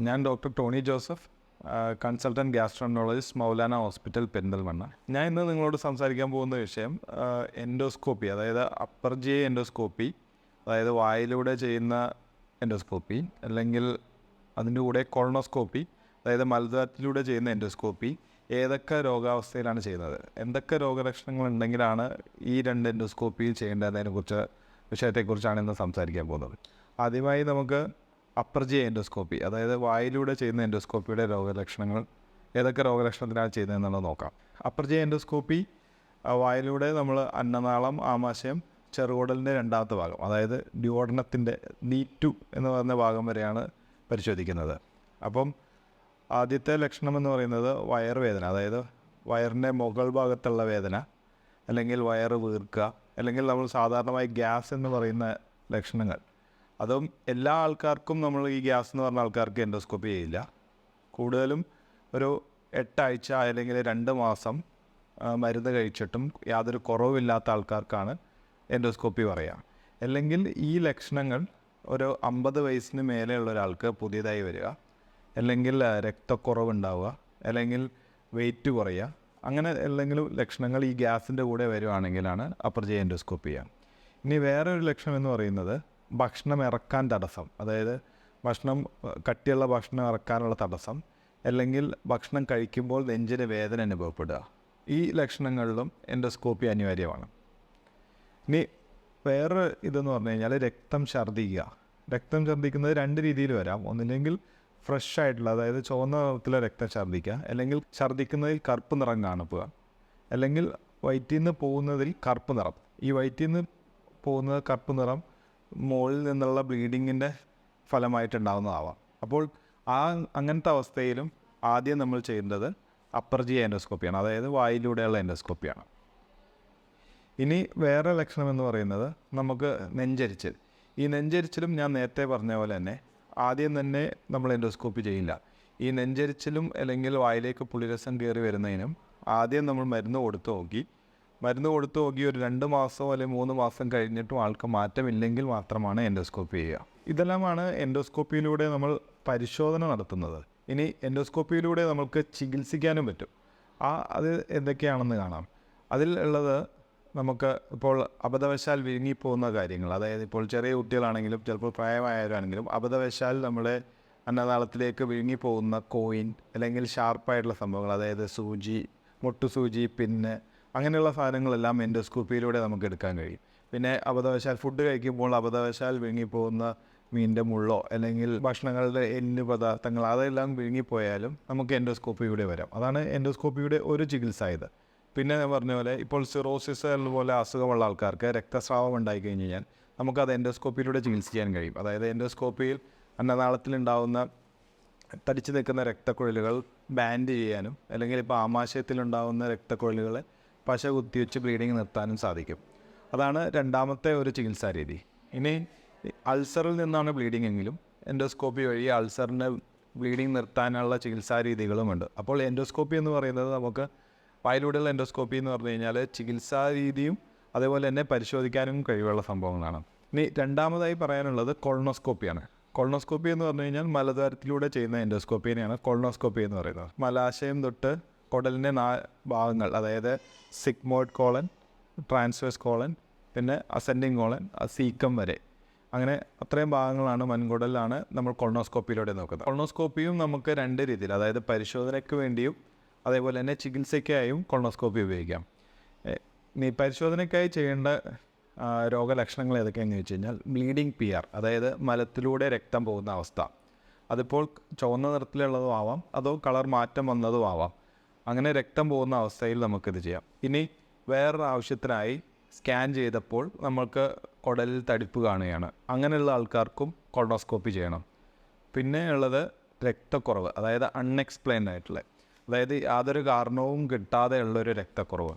ഞാൻ doctor Tony Joseph consultant gastroenterologist Moulana hospital Perinthalmanna. ഞാൻ ഇന്ന് നിങ്ങളോട് സംസാരിക്കാൻ പോകുന്ന വിഷയം എൻഡോസ്കോപ്പി അതായത് അപ്പർ ജി എൻഡോസ്കോപ്പി അതായത് വായിലൂടെ ചെയ്യുന്ന എൻഡോസ്കോപ്പി അല്ലെങ്കിൽ അതിന്റെ കൂടെ കൊളണോസ്കോപ്പി അതായത് മലദ്വാരത്തിലൂടെ ചെയ്യുന്ന എൻഡോസ്കോപ്പി ഏതൊക്കെ രോഗാവസ്ഥയിലാണ് ചെയ്യുന്നത് എന്തൊക്കെ രോഗലക്ഷണങ്ങൾ ഉണ്ടെങ്കിലാണ് ഈ രണ്ട് എൻഡോസ്കോപ്പിയിൽ ചെയ്യേണ്ടതിനെക്കുറിച്ച് വിഷയത്തെക്കുറിച്ചാണ് ഇന്ന് സംസാരിക്കാൻ പോകുന്നത്. ആദ്യമായി നമുക്ക് ജി എൻഡോസ്കോപ്പി അതായത് വായിലൂടെ ചെയ്യുന്ന എൻഡോസ്കോപ്പിയുടെ രോഗലക്ഷണങ്ങൾ ഏതൊക്കെ രോഗലക്ഷണത്തിലാണ് ചെയ്യുന്നതെന്നുള്ളത് നോക്കാം. അപ്രജയ എൻഡോസ്കോപ്പി വായിലൂടെ നമ്മൾ അന്നനാളം ആമാശയം ചെറുകുടലിന്റെ രണ്ടാമത്തെ ഭാഗം അതായത് ഡ്യോഡനത്തിന്റെ നീറ്റു എന്ന് പറയുന്ന ഭാഗം വരെയാണ് പരിശോധിക്കുന്നത്. അപ്പം ആദ്യത്തെ ലക്ഷണം എന്ന് പറയുന്നത് വയറുവേദന അതായത് വയറിന്റെ മുകൾ ഭാഗത്തുള്ള വേദന അല്ലെങ്കിൽ വയറ് വീർക്കുക അല്ലെങ്കിൽ നമ്മൾ സാധാരണമായി ഗ്യാസ് എന്ന് പറയുന്ന ലക്ഷണങ്ങൾ. അതും എല്ലാ ആൾക്കാർക്കും നമ്മൾ ഈ ഗ്യാസ് എന്ന് പറഞ്ഞ ആൾക്കാർക്ക് എൻഡോസ്കോപ്പി ചെയ്യില്ല. കൂടുതലും ഒരു എട്ടാഴ്ച അല്ലെങ്കിൽ രണ്ട് മാസം മരുന്ന് കഴിച്ചിട്ടും യാതൊരു കുറവില്ലാത്ത ആൾക്കാർക്കാണ് എൻഡോസ്കോപ്പി പറയുക. അല്ലെങ്കിൽ ഈ ലക്ഷണങ്ങൾ ഒരു അമ്പത് വയസ്സിന് മേലെയുള്ള ഒരാൾക്ക് പുതിയതായി വരിക. അല്ലെങ്കിൽ രക്തക്കുറവുണ്ടാവുക. അല്ലെങ്കിൽ വെയിറ്റ് കുറയുക. അങ്ങനെ എന്തെങ്കിലും ലക്ഷണങ്ങൾ ഈ ഗ്യാസിന്റെ കൂടെ വരുവാണെങ്കിലാണ് അപ്പർ ജെ എൻഡോസ്കോപ്പി ചെയ്യുക. ഇനി വേറൊരു ലക്ഷണം എന്ന് പറയുന്നത് ഭക്ഷണം ഇറക്കാൻ തടസ്സം. അതായത് ഭക്ഷണം കട്ടിയുള്ള ഭക്ഷണം ഇറക്കാനുള്ള തടസ്സം അല്ലെങ്കിൽ ഭക്ഷണം കഴിക്കുമ്പോൾ നെഞ്ചിന് വേദന അനുഭവപ്പെടുക. ഈ ലക്ഷണങ്ങളിലും എൻഡോസ്കോപ്പി അനിവാര്യമാണ്. ഇനി വേറെ ഇതെന്ന് പറഞ്ഞു കഴിഞ്ഞാൽ രക്തം ഛർദ്ദിക്കുക. രക്തം ഛർദ്ദിക്കുന്നത് രണ്ട് രീതിയിൽ വരാം. ഒന്നില്ലെങ്കിൽ ഫ്രഷ് ആയിട്ടുള്ള അതായത് ചുവന്ന നിറത്തിലെ രക്തം ഛർദ്ദിക്കുക. അല്ലെങ്കിൽ ഛർദ്ദിക്കുന്നതിൽ കറുപ്പ് നിറം കാണുക. അല്ലെങ്കിൽ വയറ്റിൽ നിന്ന് പോകുന്നതിൽ കറുപ്പ് നിറം. ഈ വയറ്റിൽ നിന്ന് പോകുന്നത് കറുപ്പ് നിറം മുകളിൽ നിന്നുള്ള ബ്ലീഡിങ്ങിന്റെ ഫലമായിട്ടുണ്ടാകുന്നതാവാം അപ്പോൾ ആ അങ്ങനത്തെ അവസ്ഥയിലും ആദ്യം നമ്മൾ ചെയ്യേണ്ടത് അപ്പർ ജി എൻഡോസ്കോപ്പിയാണ്. അതായത് വായിലൂടെയുള്ള എൻഡോസ്കോപ്പിയാണ്. ഇനി വേറെ ലക്ഷണം എന്ന് പറയുന്നത് നമുക്ക് നെഞ്ചരിച്ചിൽ. ഈ നെഞ്ചരിച്ചിലും ഞാൻ നേരത്തെ പറഞ്ഞ പോലെ തന്നെ ആദ്യം തന്നെ നമ്മൾ എൻഡോസ്കോപ്പി ചെയ്യില്ല. ഈ നെഞ്ചരിച്ചിലും അല്ലെങ്കിൽ വായിലേക്ക് പുളിരസം കയറി വരുന്നതിനും ആദ്യം നമ്മൾ മരുന്ന് കൊടുത്തു നോക്കി മരുന്ന് കൊടുത്തു നോക്കി ഒരു രണ്ട് മാസം അല്ലെങ്കിൽ മൂന്ന് മാസം കഴിഞ്ഞിട്ടും ആൾക്ക് മാറ്റമില്ലെങ്കിൽ മാത്രമാണ് എൻഡോസ്കോപ്പി ചെയ്യുക. ഇതെല്ലാമാണ് എൻഡോസ്കോപ്പിയിലൂടെ നമ്മൾ പരിശോധന നടത്തുന്നത്. ഇനി എൻഡോസ്കോപ്പിയിലൂടെ നമുക്ക് ചികിത്സിക്കാനും പറ്റും. ആ അത് എന്തൊക്കെയാണെന്ന് കാണാം. അതിൽ ഉള്ളത് നമുക്ക് ഇപ്പോൾ അബദ്ധവശാൽ വിഴുങ്ങിപ്പോകുന്ന കാര്യങ്ങൾ. അതായത് ഇപ്പോൾ ചെറിയ കുട്ടികളാണെങ്കിലും ചിലപ്പോൾ പ്രായമായവരാണെങ്കിലും അബദ്ധവശാൽ നമ്മുടെ അന്നനാളത്തിലേക്ക് വിഴുങ്ങിപ്പോകുന്ന കോയിൻ അല്ലെങ്കിൽ ഷാർപ്പായിട്ടുള്ള സംഭവങ്ങൾ അതായത് സൂചി മുട്ടുസൂചി പിന്ന് അങ്ങനെയുള്ള സാധനങ്ങളെല്ലാം എൻഡോസ്കോപ്പിയിലൂടെ നമുക്ക് എടുക്കാൻ കഴിയും. പിന്നെ അബദ്ധവശാൽ ഫുഡ് കഴിക്കുമ്പോൾ അബദ്ധവശാൽ വിഴുങ്ങിപ്പോകുന്ന മീനിന്റെ മുള്ളോ അല്ലെങ്കിൽ ഭക്ഷണങ്ങളുടെ എല്ല് പദാർത്ഥങ്ങൾ അതെല്ലാം വിഴുങ്ങിപ്പോയാലും നമുക്ക് എൻഡോസ്കോപ്പിയുടെ വരാം. അതാണ് എൻഡോസ്കോപ്പിയുടെ ഒരു ചികിത്സ ഇത്. പിന്നെ ഞാൻ പറഞ്ഞ പോലെ ഇപ്പോൾ സിറോസിസ് പോലെ അസുഖമുള്ള ആൾക്കാർക്ക് രക്തസ്രാവം ഉണ്ടായി കഴിഞ്ഞ് കഴിഞ്ഞാൽ നമുക്കത് എൻഡോസ്കോപ്പിയിലൂടെ ചികിത്സിക്കാൻ കഴിയും. അതായത് എൻഡോസ്കോപ്പിയിൽ അന്നനാളത്തിലുണ്ടാവുന്ന തടിച്ചു നിൽക്കുന്ന രക്തക്കുഴലുകൾ ബാൻഡ് ചെയ്യാനും അല്ലെങ്കിൽ ഇപ്പോൾ ആമാശയത്തിലുണ്ടാവുന്ന രക്തക്കുഴലുകളെ പശ കുത്തിവെച്ച് ബ്ലീഡിങ് നിർത്താനും സാധിക്കും. അതാണ് രണ്ടാമത്തെ ഒരു ചികിത്സാ രീതി. ഇനി അൾസറിൽ നിന്നാണ് ബ്ലീഡിംഗ് എങ്കിലും എൻഡോസ്കോപ്പി വഴി അൾസറിന്റെ ബ്ലീഡിങ് നിർത്താനുള്ള ചികിത്സാ രീതികളുമുണ്ട് അപ്പോൾ എൻഡോസ്കോപ്പി എന്ന് പറയുന്നത് നമുക്ക് വായിലൂടെയുള്ള എൻഡോസ്കോപ്പി എന്ന് പറഞ്ഞു കഴിഞ്ഞാൽ ചികിത്സാ രീതിയും അതേപോലെ തന്നെ പരിശോധിക്കാനും കഴിവുള്ള സംഭവങ്ങളാണ്. ഇനി രണ്ടാമതായി പറയാനുള്ളത് കൊളോണോസ്കോപ്പിയാണ്. കൊളോണോസ്കോപ്പി എന്ന് പറഞ്ഞു കഴിഞ്ഞാൽ മലദ്വാരത്തിലൂടെ ചെയ്യുന്ന എൻഡോസ്കോപ്പിനെയാണ് കൊളോണോസ്കോപ്പി എന്ന് പറയുന്നത്. മലാശയം തൊട്ട് കുടലിന്റെ നാ ഭാഗങ്ങൾ അതായത് സിഗ്മോയിഡ് കോളൻ ട്രാൻസ്വേഴ്സ് കോളൻ പിന്നെ അസെൻഡിങ് കോളൻ സീക്കം വരെ. അങ്ങനെ അത്രയും ഭാഗങ്ങളാണ് മൺകുടലിലാണ് നമ്മൾ കൊളോണോസ്കോപ്പിയിലൂടെ നോക്കുന്നത്. കൊളോണോസ്കോപ്പിയും നമുക്ക് രണ്ട് രീതിയിൽ അതായത് പരിശോധനയ്ക്ക് വേണ്ടിയും അതേപോലെ തന്നെ ചികിത്സയ്ക്കായും കൊളോണോസ്കോപ്പി ഉപയോഗിക്കാം. നീ പരിശോധനയ്ക്കായി ചെയ്യേണ്ട രോഗലക്ഷണങ്ങൾ ഏതൊക്കെയാണെന്ന് വെച്ച് കഴിഞ്ഞാൽ ബ്ലീഡിങ് പി ആർ അതായത് മലത്തിലൂടെ രക്തം പോകുന്ന അവസ്ഥ. അതിപ്പോൾ ചുവന്ന നിറത്തിലുള്ളതും ആവാം അതോ കളർ മാറ്റം വന്നതും ആവാം. അങ്ങനെ രക്തം പോകുന്ന അവസ്ഥയിൽ നമുക്കിത് ചെയ്യാം. ഇനി വേറൊരു ആവശ്യത്തിനായി സ്കാൻ ചെയ്തപ്പോൾ നമ്മൾക്ക് കുടലിൽ തടിപ്പ് കാണുകയാണ്. അങ്ങനെയുള്ള ആൾക്കാർക്കും കൊളോസ്കോപ്പി ചെയ്യണം. പിന്നെ ഉള്ളത് രക്തക്കുറവ് അതായത് അൺഎക്സ്പ്ലെയിൻഡ് ആയിട്ടുള്ള അതായത് യാതൊരു കാരണവും കിട്ടാതെ ഉള്ളൊരു രക്തക്കുറവ്.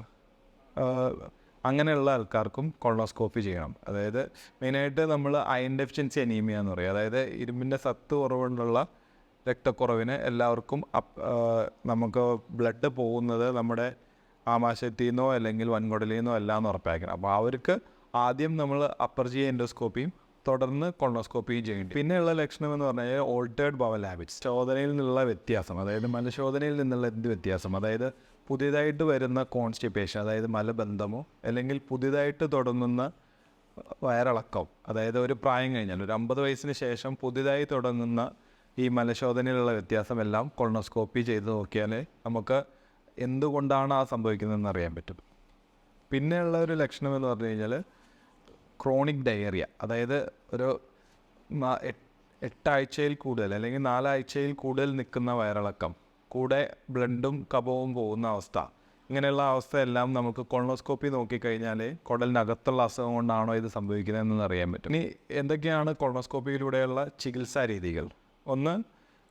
അങ്ങനെയുള്ള ആൾക്കാർക്കും കൊളോസ്കോപ്പി ചെയ്യണം. അതായത് മെയിനായിട്ട് നമ്മൾ അയൻ ഡെഫിഷ്യൻസി അനീമിയ എന്ന് പറയും. അതായത് ഇരുമ്പിന്റെ സത്ത് കുറവുകൊണ്ടുള്ള രക്തക്കുറവിന് എല്ലാവർക്കും നമുക്ക് ബ്ലഡ് പോകുന്നത് നമ്മുടെ ആമാശയത്തിൽ നിന്നോ അല്ലെങ്കിൽ വൻകുടലിൽ നിന്നോ അല്ല എന്ന് ഉറപ്പാക്കണം. അപ്പോൾ അവർക്ക് ആദ്യം നമ്മൾ അപ്പർ ജി എൻഡോസ്കോപ്പിയും തുടർന്ന് കൊണ്ടോസ്കോപ്പിയും ചെയ്യേണ്ടി പിന്നെയുള്ള ലക്ഷണം എന്ന് പറഞ്ഞു കഴിഞ്ഞാൽ ഓൾട്ടേഡ് ബവൽ ഹാബിറ്റ്സ് ശോധനയിൽ നിന്നുള്ള വ്യത്യാസം അതായത് മലശോധനയിൽ നിന്നുള്ള എന്ത് വ്യത്യാസം? അതായത് പുതിയതായിട്ട് വരുന്ന കോൺസ്റ്റിപ്പേഷൻ അതായത് മലബന്ധമോ അല്ലെങ്കിൽ പുതിയതായിട്ട് തുടങ്ങുന്ന വയറിളക്കം അതായത് ഒരു പ്രായം കഴിഞ്ഞാൽ ഒരു അമ്പത് വയസ്സിന് ശേഷം പുതിയതായി തുടങ്ങുന്ന ഈ മലശോധനയിലുള്ള വ്യത്യാസമെല്ലാം കൊളോസ്കോപ്പി ചെയ്ത് നോക്കിയാൽ നമുക്ക് എന്തുകൊണ്ടാണ് ആ സംഭവിക്കുന്നതെന്ന് അറിയാൻ പറ്റും. പിന്നെയുള്ള ഒരു ലക്ഷണം എന്ന് പറഞ്ഞു കഴിഞ്ഞാൽ ക്രോണിക് ഡയറിയ അതായത് ഒരു എട്ടാഴ്ചയിൽ കൂടുതൽ അല്ലെങ്കിൽ നാലാഴ്ചയിൽ കൂടുതൽ നിൽക്കുന്ന വയറിളക്കം കൂടെ ബ്ലഡും കപവും പോകുന്ന അവസ്ഥ ഇങ്ങനെയുള്ള അവസ്ഥയെല്ലാം നമുക്ക് കൊളോസ്കോപ്പി നോക്കിക്കഴിഞ്ഞാൽ കുടലിനകത്തുള്ള അസുഖം കൊണ്ടാണോ ഇത് സംഭവിക്കുന്നതെന്ന് അറിയാൻ പറ്റും. ഇനി എന്തൊക്കെയാണ് കൊളോസ്കോപ്പിയിലൂടെയുള്ള ചികിത്സാ രീതികൾ? ഒന്ന്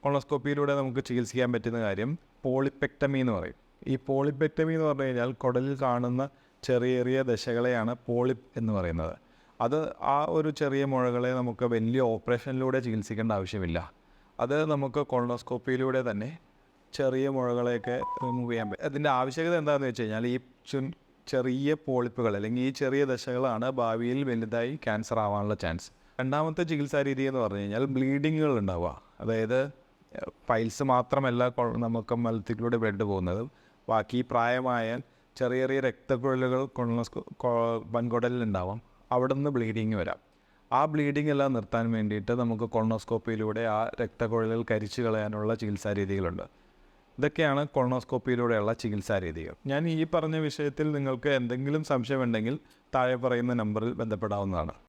കൊളോസ്കോപ്പിയിലൂടെ നമുക്ക് ചികിത്സിക്കാൻ പറ്റുന്ന കാര്യം പോളിപ്പെക്ടമി എന്ന് പറയും. ഈ പോളിപ്പെക്ടമി എന്ന് പറഞ്ഞു കഴിഞ്ഞാൽ കുടലിൽ കാണുന്ന ചെറിയ ചെറിയ ദശകളെയാണ് പോളിപ്പ് എന്ന് പറയുന്നത്. അത് ആ ഒരു ചെറിയ മുഴകളെ നമുക്ക് വലിയ ഓപ്പറേഷനിലൂടെ ചികിത്സിക്കേണ്ട ആവശ്യമില്ല. അത് നമുക്ക് കൊളോസ്കോപ്പിയിലൂടെ തന്നെ ചെറിയ മുഴകളെയൊക്കെ റിമൂവ് ചെയ്യാൻ പറ്റും. അതിന്റെ ആവശ്യകത എന്താണെന്ന് വെച്ച് കഴിഞ്ഞാൽ ഈ ചെറിയ പോളിപ്പുകൾ അല്ലെങ്കിൽ ഈ ചെറിയ ദശകളാണ് ഭാവിയിൽ വലുതായി ക്യാൻസർ ആവാനുള്ള ചാൻസ് രണ്ടാമത്തെ ചികിത്സാ രീതി എന്ന് പറഞ്ഞു കഴിഞ്ഞാൽ ബ്ലീഡിങ്ങുകൾ ഉണ്ടാവുക. അതായത് പൈൽസ് മാത്രമല്ല നമുക്ക് മലത്തിലൂടെ ബ്ലഡ് പോകുന്നത്. ബാക്കി പ്രായമായ ചെറിയ ചെറിയ രക്തക്കുഴലുകൾ വൻകുടലിൽ ഉണ്ടാവാം. അവിടെ നിന്ന് ബ്ലീഡിങ് വരാം. ആ ബ്ലീഡിംഗ് എല്ലാം നിർത്താൻ വേണ്ടിയിട്ട് നമുക്ക് കൊളോസ്കോപ്പിയിലൂടെ ആ രക്തക്കുഴലുകൾ കരിച്ചു കളയാനുള്ള ചികിത്സാ രീതികളുണ്ട്. ഇതൊക്കെയാണ് കൊളോസ്കോപ്പിയിലൂടെയുള്ള ചികിത്സാ രീതികൾ. ഞാൻ ഈ പറഞ്ഞ വിഷയത്തിൽ നിങ്ങൾക്ക് എന്തെങ്കിലും സംശയമുണ്ടെങ്കിൽ താഴെ പറയുന്ന നമ്പറിൽ ബന്ധപ്പെടാവുന്നതാണ്.